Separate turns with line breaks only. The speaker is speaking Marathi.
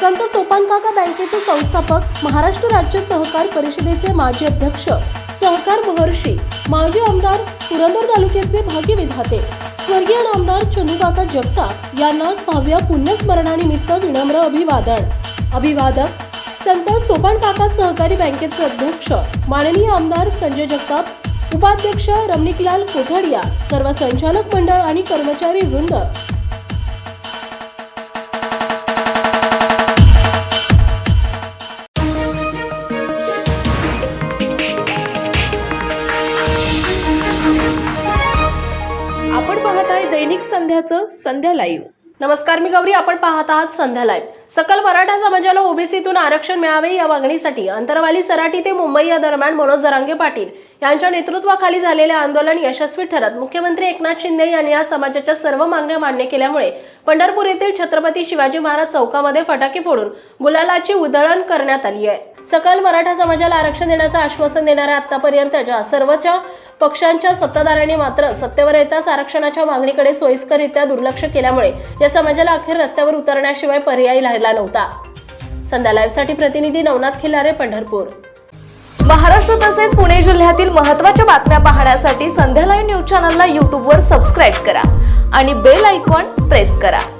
संत सोपानकाका बँकेचे संस्थापक महाराष्ट्र राज्य सहकार परिषदेचे माजी अध्यक्ष सहकार महर्षी माजी आमदार पुरंदर तालुक्याचे भाग्यविधाते स्वर्गीय नामदार चंदूकाका जगताप यांना सहाव्या पुण्यस्मरणानिमित्त विनम्र अभिवादन. अभिवादक संत सोपानकाका सहकारी बँकेचे अध्यक्ष माननीय आमदार संजय जगताप उपाध्यक्ष रमणिकलाल कोठाडिया सर्व संचालक मंडळ आणि कर्मचारी वृंद
आपण पाहत आहे दैनिक संध्याचं संध्या लाईव्ह
नमस्कार मी गौरी. आपण पाहत आहात संध्या लाईव्ह सकल मराठा समाजाला ओबीसीतून आरक्षण मिळावे या मागणीसाठी अंतरवाली सराटी ते मुंबई या दरम्यान मनोज जरांगे पाटील यांच्या नेतृत्वाखाली झालेले आंदोलन यशस्वी ठरत मुख्यमंत्री एकनाथ शिंदे यांनी या समाजाच्या सर्व मागण्या मान्य केल्यामुळे पंढरपूर येथील छत्रपती शिवाजी महाराज चौकामध्ये फटाके फोडून गुलालाची उधळण करण्यात आली आहे. सकल मराठा समाजाला आरक्षण देण्याचं आश्वासन देणाऱ्या आतापर्यंतच्या सर्वच पक्षांच्या सत्ताधाऱ्यांनी मात्र सत्तेवर येताच आरक्षणाच्या मागणीकडे सोयीस्कररित्या दुर्लक्ष केल्यामुळे या समाजाला अखेर रस्त्यावर उतरण्याशिवाय पर्याय राहिला नव्हता. संध्या लाईव्हसाठी प्रतिनिधी नवनाथ खिल्लारे पंढरपूर.
महाराष्ट्र तसेच पुणे जिल्ह्यातील महत्त्वाच्या बातम्या पाहण्यासाठी संध्या लाईव्ह न्यूज चॅनलला यूट्यूबवर सबस्क्राईब करा आणि बेल आयकॉन प्रेस करा.